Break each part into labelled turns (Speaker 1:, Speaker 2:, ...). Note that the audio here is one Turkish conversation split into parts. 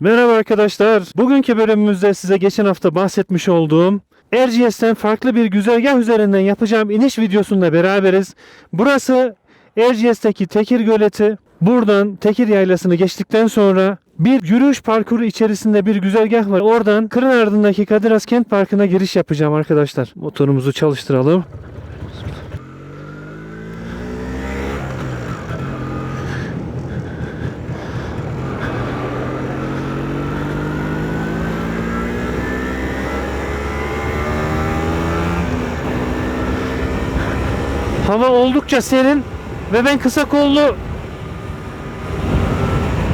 Speaker 1: Merhaba arkadaşlar. Bugünkü bölümümüzde size geçen hafta bahsetmiş olduğum Erciyes'ten farklı bir güzergah üzerinden yapacağım iniş videosunda beraberiz. Burası Erciyes'teki Tekir Göleti. Buradan Tekir Yaylası'nı geçtikten sonra bir yürüyüş parkuru içerisinde bir güzergah var. Oradan Kırın ardındaki Kadir Has Kent Parkı'na giriş yapacağım arkadaşlar. Motorumuzu çalıştıralım. Hava oldukça serin ve ben kısa kollu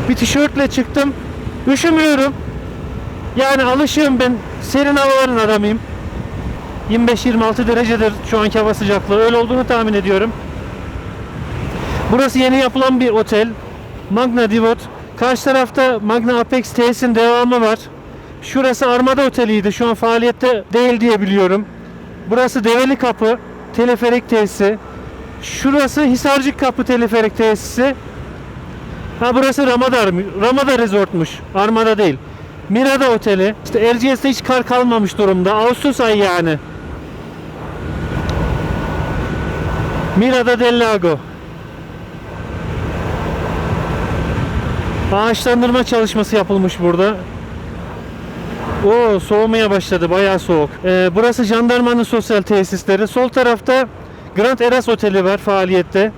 Speaker 1: bir tişörtle çıktım. Üşümüyorum. Yani alışığım ben serin havaların adamıyım. 25-26 derecedir şu anki hava sıcaklığı. Öyle olduğunu tahmin ediyorum. Burası yeni yapılan bir otel. Magna Divot. Karşı tarafta Magna Apex tesisinin devamı var. Şurası Armada Oteli'ydi. Şu an faaliyette değil diye biliyorum. Burası Develi Kapı teleferik tesisi. Şurası Hisarcık Kapı teleferik tesisi. Ha burası Ramadar, Ramada Resort'muş. Armada değil. Mirada Oteli. İşte Erciyes'te hiç kar kalmamış durumda. Ağustos ayı yani. Mirada del Lago. Ağaçlandırma çalışması yapılmış burada. O soğumaya başladı. Bayağı soğuk. Ee, burası jandarmanın sosyal tesisleri. Sol tarafta Grand Eras Oteli var faaliyette.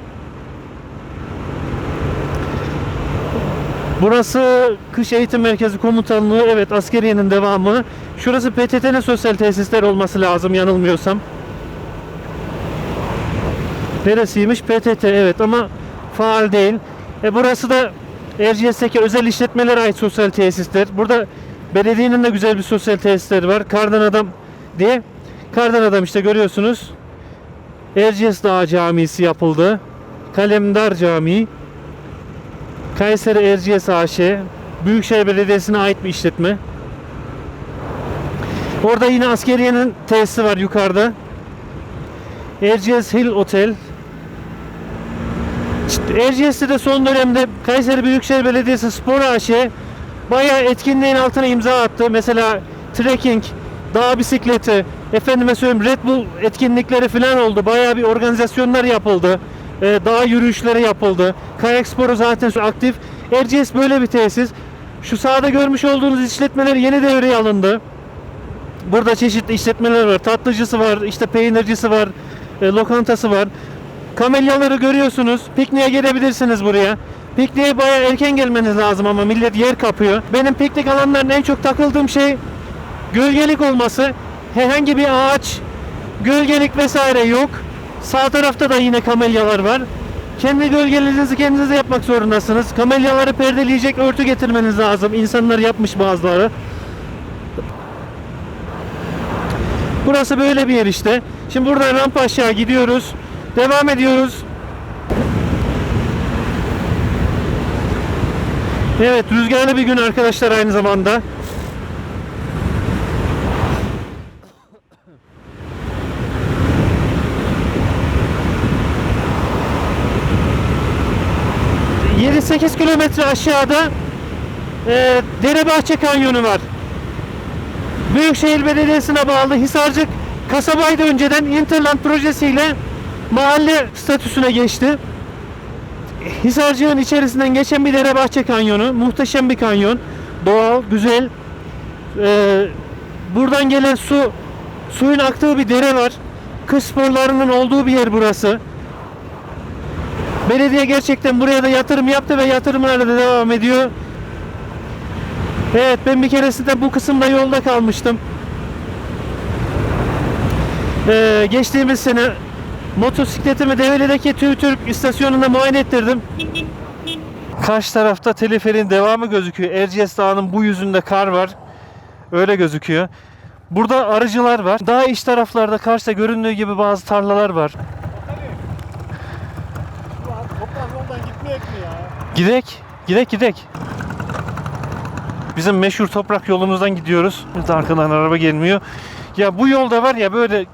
Speaker 1: Burası Kış Eğitim Merkezi Komutanlığı. Evet askeriyenin devamı. Şurası PTT'nin sosyal tesisler olması lazım yanılmıyorsam. Neresiymiş? PTT evet ama faal değil. E burası da Erciyes'teki özel işletmelere ait sosyal tesisler. Burada belediyenin de güzel bir sosyal tesisleri var. Kardan Adam diye. Kardan Adam işte görüyorsunuz. Erciyes Dağı Camisi yapıldı. Kalemdar Camii. Kayseri Erciyes AŞ. Büyükşehir Belediyesi'ne ait bir işletme. Orada yine askeriyenin tesisi var yukarıda. Erciyes Hill Otel. Erciyes'te de son dönemde Kayseri Büyükşehir Belediyesi Spor AŞ bayağı etkinliğin altına imza attı. Mesela trekking, dağ bisikleti, efendime söyleyeyim Red Bull etkinlikleri falan oldu. Bayağı bir organizasyonlar yapıldı. Ee, dağ yürüyüşleri yapıldı. Kayak sporu zaten aktif. Erciyes böyle bir tesis. Şu sağda görmüş olduğunuz işletmeler yeni devreye alındı. Burada çeşitli işletmeler var. Tatlıcısı var, işte peynircisi var, e, lokantası var. Kamelyaları görüyorsunuz. Pikniğe gelebilirsiniz buraya. Pikniğe bayağı erken gelmeniz lazım ama millet yer kapıyor. Benim piknik alanlarına en çok takıldığım şey gölgelik olması. Herhangi bir ağaç, gölgelik vesaire yok. Sağ tarafta da yine kamelyalar var. Kendi gölgelerinizi kendinize yapmak zorundasınız. Kamelyaları perdeleyecek örtü getirmeniz lazım. İnsanlar yapmış bazıları. Burası böyle bir yer işte. Şimdi buradan rampa aşağı gidiyoruz. Devam ediyoruz. Evet rüzgarlı bir gün arkadaşlar aynı zamanda. ...7-8 kilometre aşağıda... E, Derebahçe Kanyonu var. Büyükşehir Belediyesi'ne bağlı Hisarcık kasabaydı önceden Interland projesiyle mahalle statüsüne geçti. Hisarcık'ın içerisinden geçen bir Derebahçe Kanyonu. Muhteşem bir kanyon. Doğal, güzel. Ee, buradan gelen su, suyun aktığı bir dere var. Kış sporlarının olduğu bir yer burası. Belediye gerçekten buraya da yatırım yaptı ve yatırımlarla da devam ediyor. Evet ben bir keresinde bu kısımda yolda kalmıştım. Ee, geçtiğimiz sene motosikletimi Develi'deki TÜV Türk istasyonunda muayene ettirdim. Karşı tarafta teleferin devamı gözüküyor. Erciyes Dağı'nın bu yüzünde kar var. Öyle gözüküyor. Burada arıcılar var. Daha iç taraflarda karşıda göründüğü gibi bazı tarlalar var.
Speaker 2: Toplam yoldan gitmeyek mi ya?
Speaker 1: Gidek, gidek, gidek. Bizim meşhur toprak yolumuzdan gidiyoruz. Biz arkadan araba gelmiyor. Ya bu yolda var ya böyle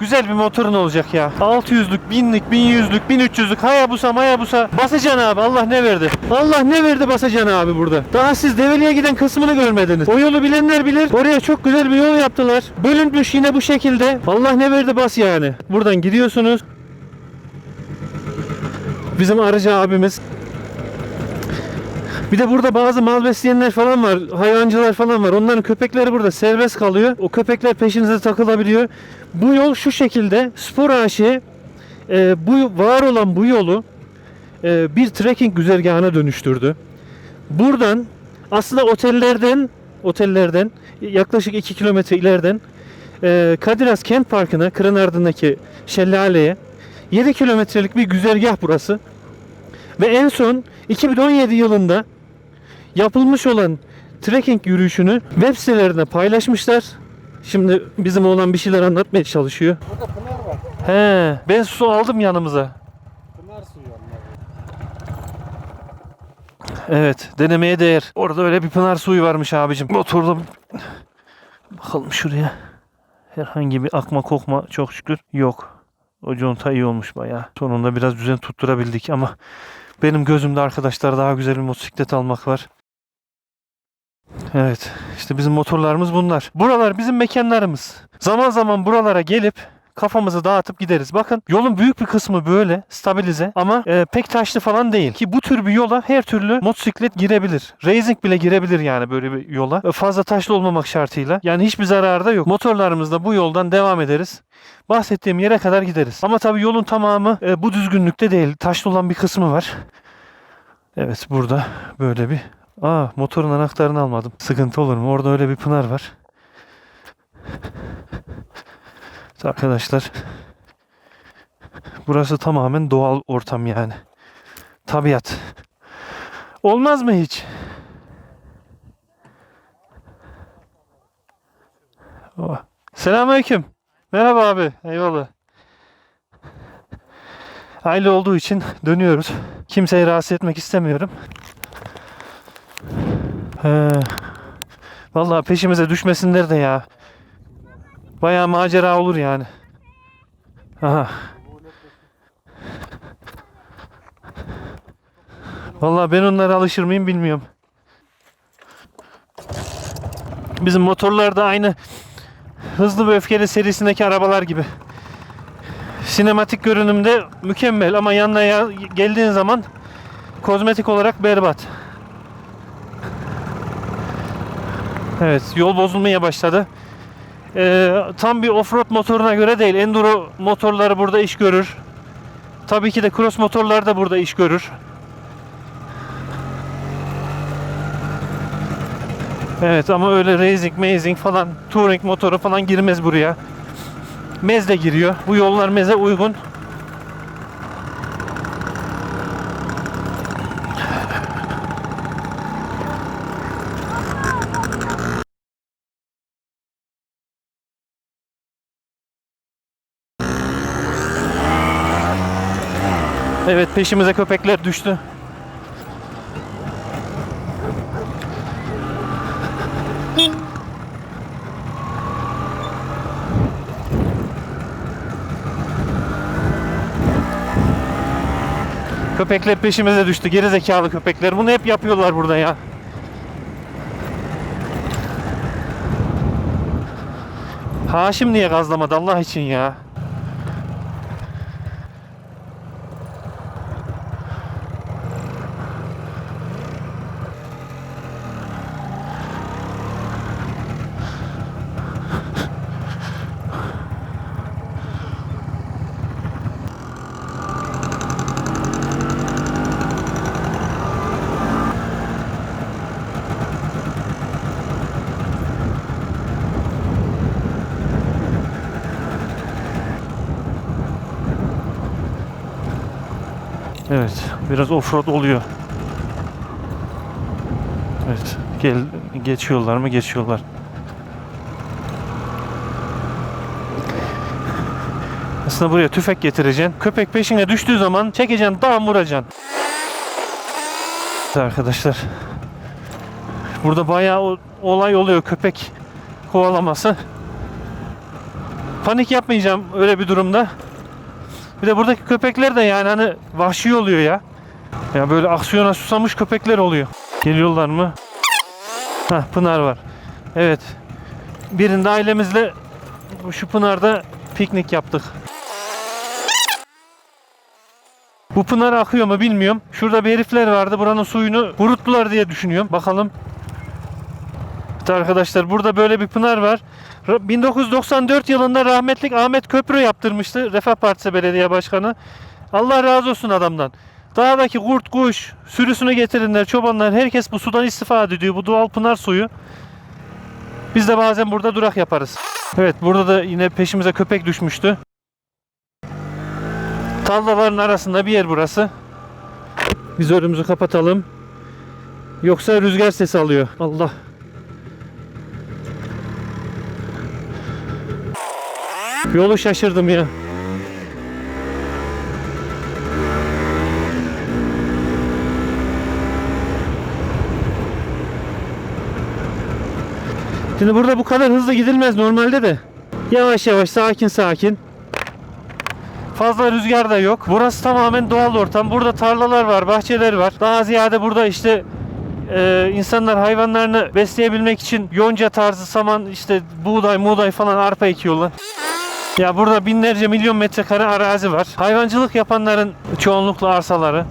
Speaker 1: Güzel bir motorun olacak ya. 600'lük, 1000'lik, 1100'lük, 1300'lük Hayabusa Hayabusa basacaksın abi. Allah ne verdi? Allah ne verdi basacaksın abi burada. Daha siz Develi'ye giden kısmını görmediniz. O yolu bilenler bilir. Oraya çok güzel bir yol yaptılar. Bölünmüş yine bu şekilde. Allah ne verdi bas yani. Buradan gidiyorsunuz. Bizim arıcı abimiz bir de burada bazı mal besleyenler falan var. Hayvancılar falan var. Onların köpekleri burada serbest kalıyor. O köpekler peşinize takılabiliyor. Bu yol şu şekilde. Spor AŞ e, bu var olan bu yolu e, bir trekking güzergahına dönüştürdü. Buradan aslında otellerden otellerden yaklaşık 2 kilometre ileriden e, Kadiras Kent Parkı'na Kırın ardındaki şelaleye 7 kilometrelik bir güzergah burası. Ve en son 2017 yılında yapılmış olan trekking yürüyüşünü web sitelerine paylaşmışlar. Şimdi bizim oğlan bir şeyler anlatmaya çalışıyor.
Speaker 2: Burada pınar var.
Speaker 1: He, ben su aldım yanımıza.
Speaker 2: Pınar suyu onlar.
Speaker 1: Evet, denemeye değer. Orada öyle bir pınar suyu varmış abicim. Motorda bakalım şuraya. Herhangi bir akma kokma çok şükür yok. O conta iyi olmuş bayağı. Sonunda biraz düzen tutturabildik ama benim gözümde arkadaşlar daha güzel bir motosiklet almak var. Evet, işte bizim motorlarımız bunlar. Buralar bizim mekanlarımız. Zaman zaman buralara gelip kafamızı dağıtıp gideriz. Bakın yolun büyük bir kısmı böyle stabilize ama e, pek taşlı falan değil. Ki bu tür bir yola her türlü motosiklet girebilir. Racing bile girebilir yani böyle bir yola. E, fazla taşlı olmamak şartıyla. Yani hiçbir zararı da yok. Motorlarımızla bu yoldan devam ederiz. Bahsettiğim yere kadar gideriz. Ama tabii yolun tamamı e, bu düzgünlükte değil. Taşlı olan bir kısmı var. Evet burada böyle bir Aa motorun anahtarını almadım. Sıkıntı olur mu? Orada öyle bir pınar var. Arkadaşlar burası tamamen doğal ortam yani. Tabiat. Olmaz mı hiç? Oh. Selamünaleyküm. Merhaba abi. Eyvallah. Aile olduğu için dönüyoruz. Kimseyi rahatsız etmek istemiyorum. Vallahi peşimize düşmesinler de ya. Bayağı macera olur yani. Aha. Vallahi ben onlara alışır mıyım bilmiyorum. Bizim motorlar da aynı Hızlı ve Öfkeli serisindeki arabalar gibi. Sinematik görünümde mükemmel ama yanına ya- geldiğin zaman kozmetik olarak berbat. Evet, yol bozulmaya başladı. Ee, tam bir offroad motoruna göre değil. Enduro motorları burada iş görür. Tabii ki de cross motorlar da burada iş görür. Evet ama öyle racing, mazing falan, touring motoru falan girmez buraya. Mez de giriyor. Bu yollar meze uygun. Evet peşimize köpekler düştü. Köpekler peşimize düştü. Geri zekalı köpekler. Bunu hep yapıyorlar burada ya. Haşim niye gazlamadı Allah için ya? Evet, biraz offroad oluyor. Evet, gel geçiyorlar mı? Geçiyorlar. Aslında buraya tüfek getireceksin. Köpek peşine düştüğü zaman çekeceksin, dam vuracaksın. Evet Arkadaşlar. Burada bayağı olay oluyor köpek kovalaması. panik yapmayacağım öyle bir durumda. Bir de buradaki köpekler de yani hani vahşi oluyor ya. Ya böyle aksiyona susamış köpekler oluyor. Geliyorlar mı? Hah Pınar var. Evet. Birinde ailemizle şu Pınar'da piknik yaptık. Bu Pınar akıyor mu bilmiyorum. Şurada bir herifler vardı. Buranın suyunu kuruttular diye düşünüyorum. Bakalım. Evet arkadaşlar burada böyle bir pınar var. Ra- 1994 yılında rahmetlik Ahmet Köprü yaptırmıştı. Refah Partisi Belediye Başkanı. Allah razı olsun adamdan. Dağdaki kurt, kuş, sürüsünü getirenler, çobanlar herkes bu sudan istifade ediyor. Bu doğal pınar suyu. Biz de bazen burada durak yaparız. Evet burada da yine peşimize köpek düşmüştü. Tarlaların arasında bir yer burası. Biz önümüzü kapatalım. Yoksa rüzgar sesi alıyor. Allah. Yolu şaşırdım ya. Şimdi burada bu kadar hızlı gidilmez normalde de. Yavaş yavaş sakin sakin. Fazla rüzgar da yok. Burası tamamen doğal ortam. Burada tarlalar var, bahçeler var. Daha ziyade burada işte e, insanlar hayvanlarını besleyebilmek için yonca tarzı saman, işte buğday, muğday falan arpa ekiyorlar. Ya burada binlerce milyon metrekare arazi var. Hayvancılık yapanların çoğunlukla arsaları.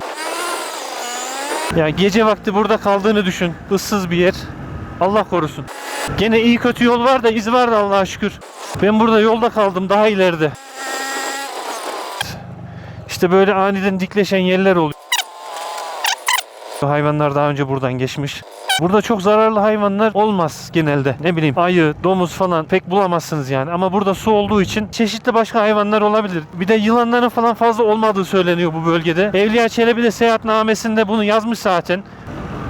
Speaker 1: Ya gece vakti burada kaldığını düşün. Issız bir yer. Allah korusun. Gene iyi kötü yol var da iz var da Allah'a şükür. Ben burada yolda kaldım daha ileride. İşte böyle aniden dikleşen yerler oluyor. Hayvanlar daha önce buradan geçmiş. Burada çok zararlı hayvanlar olmaz genelde. Ne bileyim ayı, domuz falan pek bulamazsınız yani. Ama burada su olduğu için çeşitli başka hayvanlar olabilir. Bir de yılanların falan fazla olmadığı söyleniyor bu bölgede. Evliya Çelebi de seyahatnamesinde bunu yazmış zaten.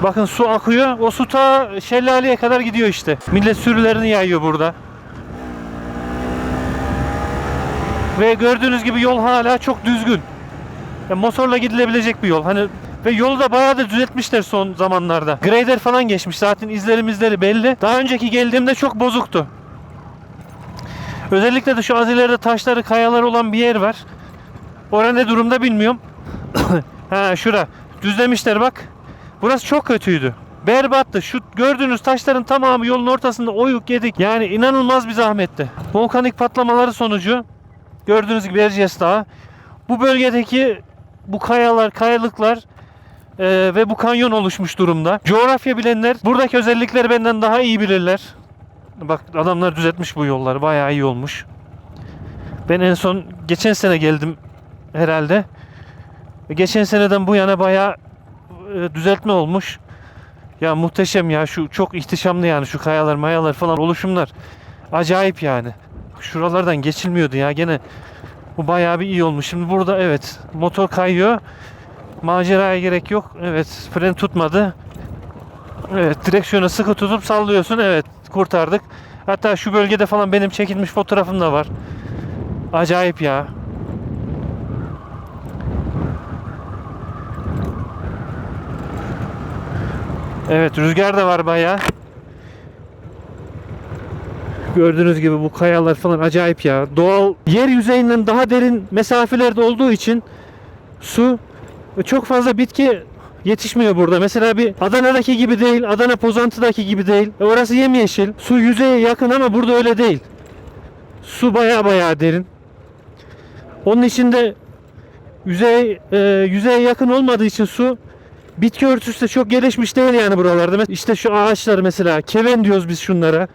Speaker 1: Bakın su akıyor. O su ta şelaleye kadar gidiyor işte. Millet sürülerini yayıyor burada. Ve gördüğünüz gibi yol hala çok düzgün. Ya motorla gidilebilecek bir yol. Hani ve yolu da bayağı da düzeltmişler son zamanlarda. Grader falan geçmiş zaten izlerimizleri belli. Daha önceki geldiğimde çok bozuktu. Özellikle de şu az ileride taşları kayalar olan bir yer var. Orada ne durumda bilmiyorum. ha şura. Düzlemişler bak. Burası çok kötüydü. Berbattı. Şu gördüğünüz taşların tamamı yolun ortasında oyuk yedik. Yani inanılmaz bir zahmetti. Volkanik patlamaları sonucu gördüğünüz gibi Erciyes Dağı. Bu bölgedeki bu kayalar, kayalıklar e, ve bu kanyon oluşmuş durumda. Coğrafya bilenler buradaki özellikleri benden daha iyi bilirler. Bak adamlar düzeltmiş bu yolları. Bayağı iyi olmuş. Ben en son geçen sene geldim herhalde. Geçen seneden bu yana bayağı düzeltme olmuş. Ya muhteşem ya şu çok ihtişamlı yani şu kayalar mayalar falan oluşumlar. Acayip yani. Şuralardan geçilmiyordu ya gene. Bu bayağı bir iyi olmuş. Şimdi burada evet motor kayıyor. Maceraya gerek yok. Evet fren tutmadı. Evet direksiyonu sıkı tutup sallıyorsun. Evet kurtardık. Hatta şu bölgede falan benim çekilmiş fotoğrafım da var. Acayip ya. Evet rüzgar da var bayağı. Gördüğünüz gibi bu kayalar falan acayip ya. Doğal yer yüzeyinden daha derin mesafelerde olduğu için su çok fazla bitki yetişmiyor burada. Mesela bir Adana'daki gibi değil, Adana Pozantı'daki gibi değil. E orası yemyeşil. Su yüzeye yakın ama burada öyle değil. Su baya baya derin. Onun içinde yüzey e, yüzeye yakın olmadığı için su bitki örtüsü de çok gelişmiş değil yani buralarda. İşte şu ağaçlar mesela keven diyoruz biz şunlara.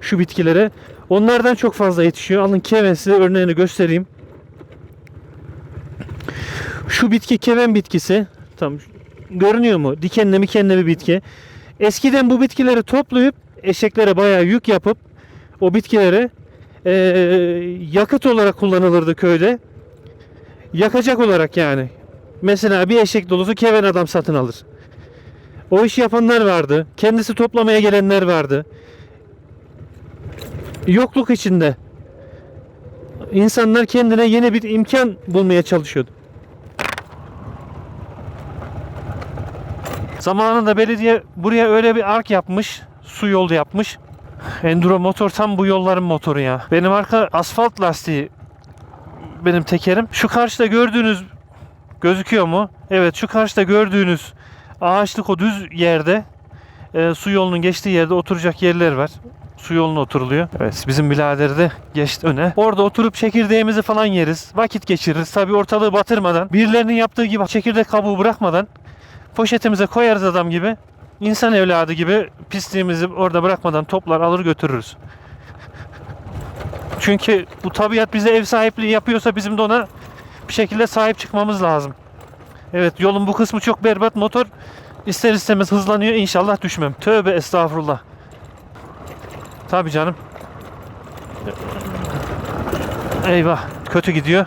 Speaker 1: Şu bitkilere. Onlardan çok fazla yetişiyor. Alın keven size örneğini göstereyim. Şu bitki keven bitkisi. Tam görünüyor mu? Dikenli mikenli bir bitki. Eskiden bu bitkileri toplayıp eşeklere bayağı yük yapıp o bitkileri eee, yakıt olarak kullanılırdı köyde. Yakacak olarak yani. Mesela bir eşek dolusu keven adam satın alır. O işi yapanlar vardı. Kendisi toplamaya gelenler vardı. Yokluk içinde insanlar kendine yeni bir imkan bulmaya çalışıyordu. Zamanında belediye buraya öyle bir ark yapmış, su yolu yapmış. Enduro motor tam bu yolların motoru ya. Benim arka asfalt lastiği benim tekerim. Şu karşıda gördüğünüz gözüküyor mu? Evet şu karşıda gördüğünüz ağaçlık o düz yerde e, su yolunun geçtiği yerde oturacak yerler var. Su yoluna oturuluyor. Evet bizim birader de geçti öne. Orada oturup çekirdeğimizi falan yeriz. Vakit geçiririz. Tabii ortalığı batırmadan. Birilerinin yaptığı gibi çekirdek kabuğu bırakmadan poşetimize koyarız adam gibi. İnsan evladı gibi pisliğimizi orada bırakmadan toplar alır götürürüz. Çünkü bu tabiat bize ev sahipliği yapıyorsa bizim de ona bir şekilde sahip çıkmamız lazım. Evet yolun bu kısmı çok berbat motor ister istemez hızlanıyor İnşallah düşmem. Tövbe estağfurullah. Tabii canım. Eyvah kötü gidiyor.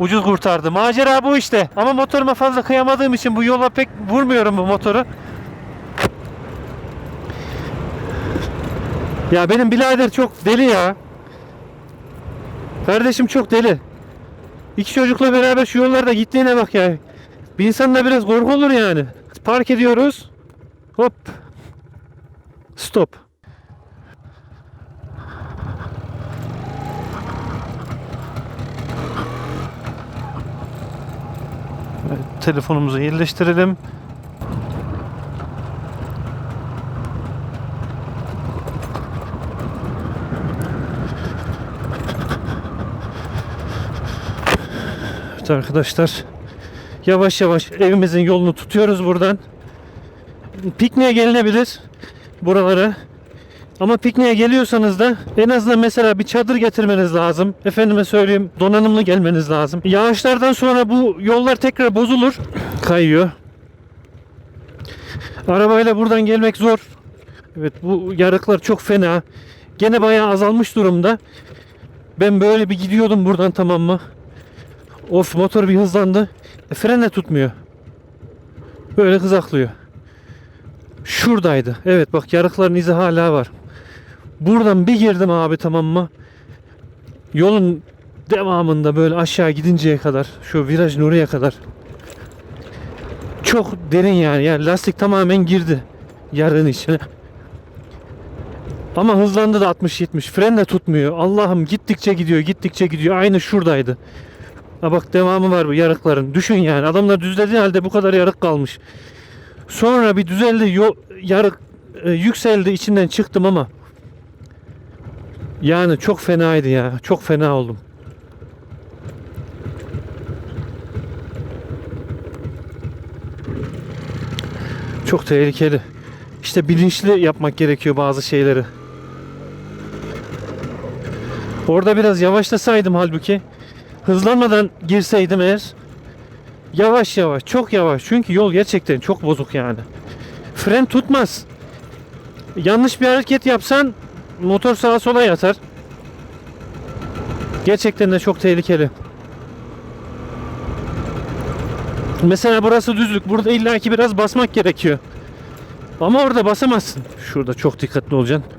Speaker 1: Ucuz kurtardı. Macera bu işte. Ama motoruma fazla kıyamadığım için bu yola pek vurmuyorum bu motoru. Ya benim birader çok deli ya. Kardeşim çok deli. İki çocukla beraber şu yollarda gittiğine bak ya. Bir insan da biraz korku olur yani. Park ediyoruz. Hop. Stop. Evet, telefonumuzu yerleştirelim. Evet arkadaşlar. Yavaş yavaş evimizin yolunu tutuyoruz buradan. Pikniğe gelinebilir buralara. Ama pikniğe geliyorsanız da en azından mesela bir çadır getirmeniz lazım. Efendime söyleyeyim donanımlı gelmeniz lazım. Yağışlardan sonra bu yollar tekrar bozulur. Kayıyor. Arabayla buradan gelmek zor. Evet bu yarıklar çok fena. Gene bayağı azalmış durumda. Ben böyle bir gidiyordum buradan tamam mı? Of motor bir hızlandı. E, fren de tutmuyor. Böyle kızaklıyor. Şuradaydı. Evet bak yarıkların izi hala var. Buradan bir girdim abi tamam mı? Yolun devamında böyle aşağı gidinceye kadar şu virajın oraya kadar çok derin yani. Yani lastik tamamen girdi yarığın içine. Ama hızlandı da 60-70. Fren de tutmuyor. Allah'ım gittikçe gidiyor, gittikçe gidiyor. Aynı şuradaydı. Ha bak devamı var bu yarıkların. Düşün yani adamlar düzlediği halde bu kadar yarık kalmış. Sonra bir düzeldi yol, yarık e, yükseldi içinden çıktım ama yani çok fenaydı ya. Çok fena oldum. Çok tehlikeli. İşte bilinçli yapmak gerekiyor bazı şeyleri. Orada biraz yavaşlasaydım halbuki hızlanmadan girseydim eğer yavaş yavaş çok yavaş. Çünkü yol gerçekten çok bozuk yani. Fren tutmaz. Yanlış bir hareket yapsan motor sağa sola yatar. Gerçekten de çok tehlikeli. Mesela burası düzlük. Burada illaki biraz basmak gerekiyor. Ama orada basamazsın. Şurada çok dikkatli olacaksın.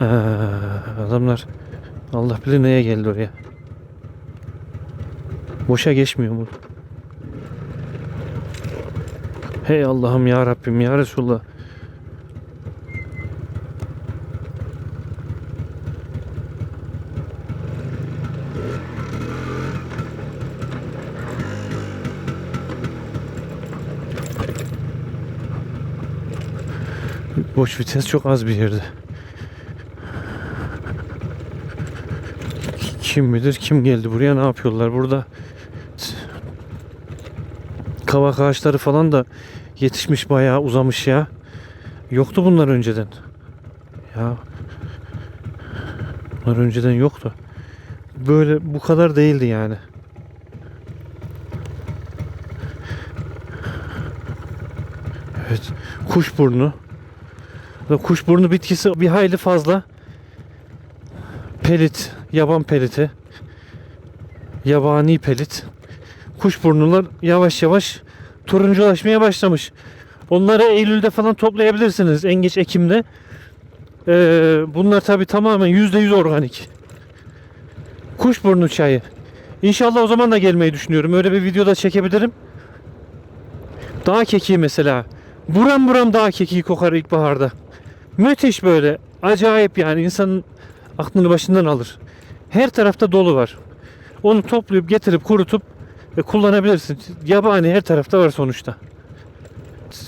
Speaker 1: Ee, adamlar Allah bilir neye geldi oraya Boşa geçmiyor bu. Hey Allah'ım ya Rabbim ya Resulullah. Boş vites çok az bir yerde. Kim bilir kim geldi buraya ne yapıyorlar burada. Kavak ağaçları falan da yetişmiş bayağı uzamış ya. Yoktu bunlar önceden. Ya bunlar önceden yoktu. Böyle bu kadar değildi yani. Evet. Kuşburnu. Kuşburnu bitkisi bir hayli fazla. Pelit, yaban peliti. Yabani pelit. Kuşburnular yavaş yavaş turunculaşmaya başlamış. Onları Eylül'de falan toplayabilirsiniz. En geç Ekim'de. Ee, bunlar tabi tamamen %100 organik. Kuşburnu çayı. İnşallah o zaman da gelmeyi düşünüyorum. Öyle bir videoda çekebilirim. Dağ kekiği mesela. Buram buram dağ kekiği kokar ilkbaharda. Müthiş böyle. acayip yani insanın aklını başından alır. Her tarafta dolu var. Onu toplayıp getirip kurutup e, kullanabilirsin. Yabani her tarafta var sonuçta.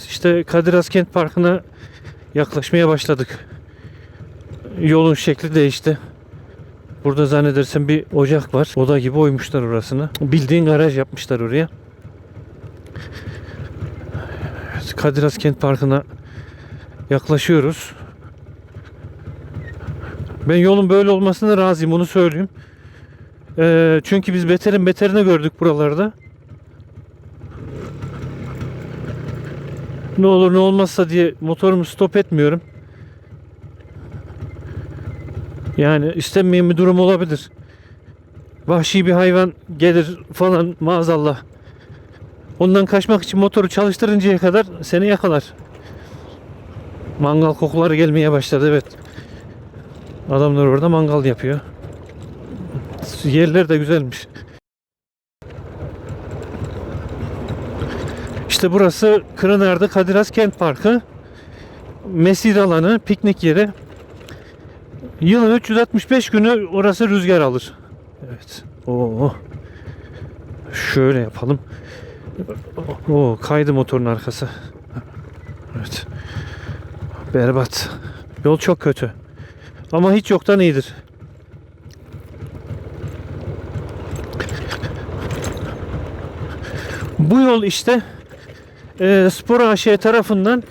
Speaker 1: İşte Kadir Kent Parkı'na yaklaşmaya başladık. Yolun şekli değişti. Burada zannedersem bir ocak var. Oda gibi oymuşlar orasını. Bildiğin garaj yapmışlar oraya. Kadir Kent Parkı'na yaklaşıyoruz. Ben yolun böyle olmasına razıyım onu söyleyeyim. Ee, çünkü biz beterin beterini gördük buralarda. Ne olur ne olmazsa diye motorumu stop etmiyorum. Yani istenmeyen bir durum olabilir. Vahşi bir hayvan gelir falan maazallah. Ondan kaçmak için motoru çalıştırıncaya kadar seni yakalar. Mangal kokuları gelmeye başladı evet. Adamlar orada mangal yapıyor. Yerler de güzelmiş. İşte burası Kırınar'da Kadir Has Kent Parkı. Mesir alanı, piknik yeri. Yılın 365 günü orası rüzgar alır. Evet. Oo. Şöyle yapalım. Oo, kaydı motorun arkası. Evet. Berbat. Yol çok kötü. Ama hiç yoktan iyidir. Bu yol işte e, Spor AŞ tarafından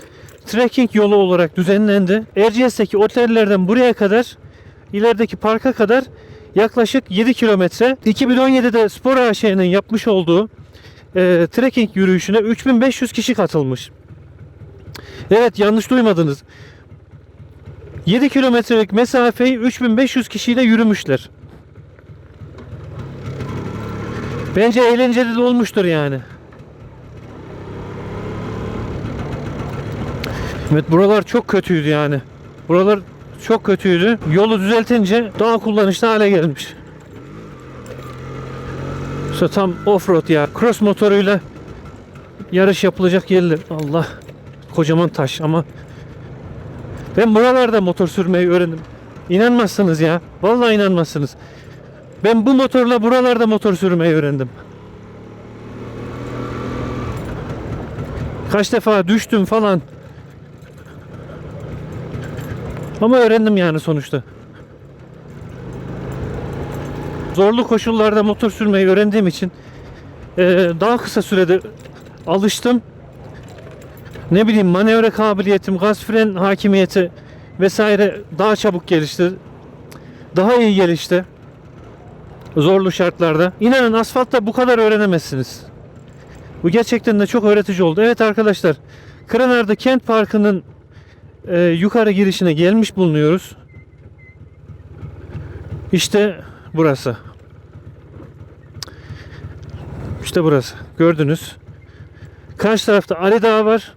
Speaker 1: trekking yolu olarak düzenlendi. Erciyes'teki otellerden buraya kadar ilerideki parka kadar yaklaşık 7 kilometre. 2017'de Spor AŞ'nin yapmış olduğu e, trekking yürüyüşüne 3500 kişi katılmış. Evet yanlış duymadınız. 7 kilometrelik mesafeyi 3500 kişiyle yürümüşler. Bence eğlenceli de olmuştur yani. Evet buralar çok kötüydü yani. Buralar çok kötüydü. Yolu düzeltince daha kullanışlı hale gelmiş. İşte tam offroad ya. Cross motoruyla yarış yapılacak yerler. Allah. Kocaman taş ama ben buralarda motor sürmeyi öğrendim. İnanmazsınız ya. Vallahi inanmazsınız. Ben bu motorla buralarda motor sürmeyi öğrendim. Kaç defa düştüm falan. Ama öğrendim yani sonuçta. Zorlu koşullarda motor sürmeyi öğrendiğim için eee, daha kısa sürede alıştım. Ne bileyim manevra kabiliyetim, gaz fren hakimiyeti vesaire daha çabuk gelişti. Daha iyi gelişti. Zorlu şartlarda. İnanın asfaltta bu kadar öğrenemezsiniz. Bu gerçekten de çok öğretici oldu. Evet arkadaşlar. Kıranar'da Kent Parkı'nın e, yukarı girişine gelmiş bulunuyoruz. İşte burası. İşte burası. Gördünüz. Karşı tarafta Ali Dağı var.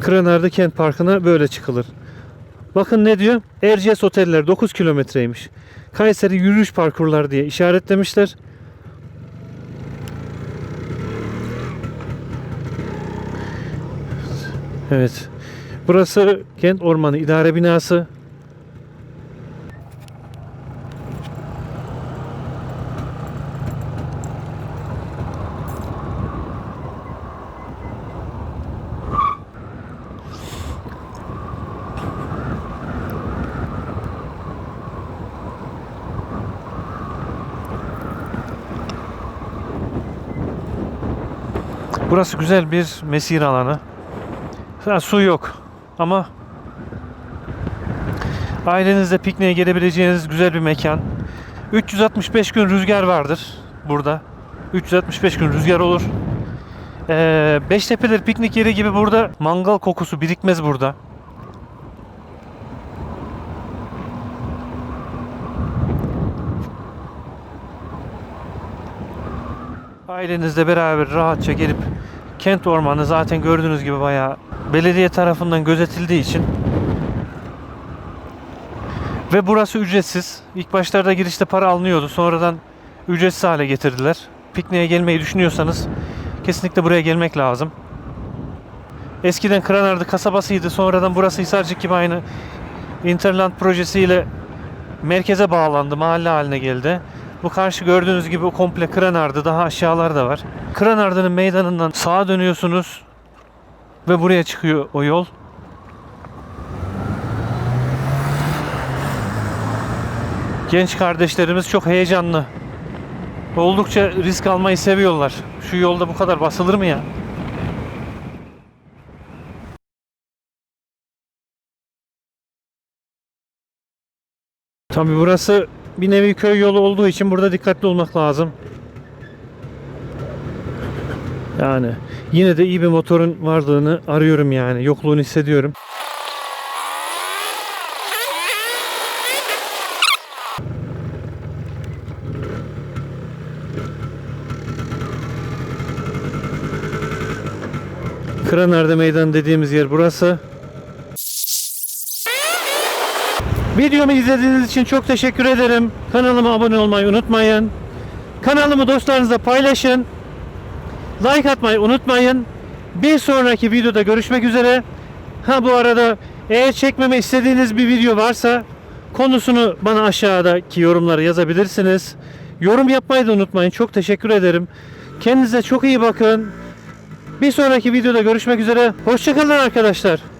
Speaker 1: Kıranar'da Kent Parkı'na böyle çıkılır. Bakın ne diyor? Erciyes Oteller 9 kilometreymiş. Kayseri yürüyüş parkurlar diye işaretlemişler. Evet. Burası Kent Ormanı İdare Binası. Burası güzel bir mesire alanı. Ha, su yok ama ailenizle pikniğe gelebileceğiniz güzel bir mekan. 365 gün rüzgar vardır burada. 365 gün rüzgar olur. Ee, Beştepeler piknik yeri gibi burada mangal kokusu birikmez burada. Ailenizle beraber rahatça gelip kent ormanı zaten gördüğünüz gibi bayağı belediye tarafından gözetildiği için ve burası ücretsiz. İlk başlarda girişte para alınıyordu. Sonradan ücretsiz hale getirdiler. Pikniğe gelmeyi düşünüyorsanız kesinlikle buraya gelmek lazım. Eskiden Kranardı kasabasıydı. Sonradan burası Hisarcık gibi aynı Interland projesiyle merkeze bağlandı. Mahalle haline geldi. Bu karşı gördüğünüz gibi komple Kranardı. Daha aşağılar da var. Kranardı'nın meydanından sağa dönüyorsunuz ve buraya çıkıyor o yol. Genç kardeşlerimiz çok heyecanlı. Oldukça risk almayı seviyorlar. Şu yolda bu kadar basılır mı ya? Tabi burası bir nevi köy yolu olduğu için burada dikkatli olmak lazım. Yani yine de iyi bir motorun varlığını arıyorum yani. Yokluğunu hissediyorum. Kranarda Meydan dediğimiz yer burası. Videomu izlediğiniz için çok teşekkür ederim. Kanalıma abone olmayı unutmayın. Kanalımı dostlarınızla paylaşın. Like atmayı unutmayın. Bir sonraki videoda görüşmek üzere. Ha bu arada eğer çekmemi istediğiniz bir video varsa konusunu bana aşağıdaki yorumlara yazabilirsiniz. Yorum yapmayı da unutmayın. Çok teşekkür ederim. Kendinize çok iyi bakın. Bir sonraki videoda görüşmek üzere. Hoşçakalın arkadaşlar.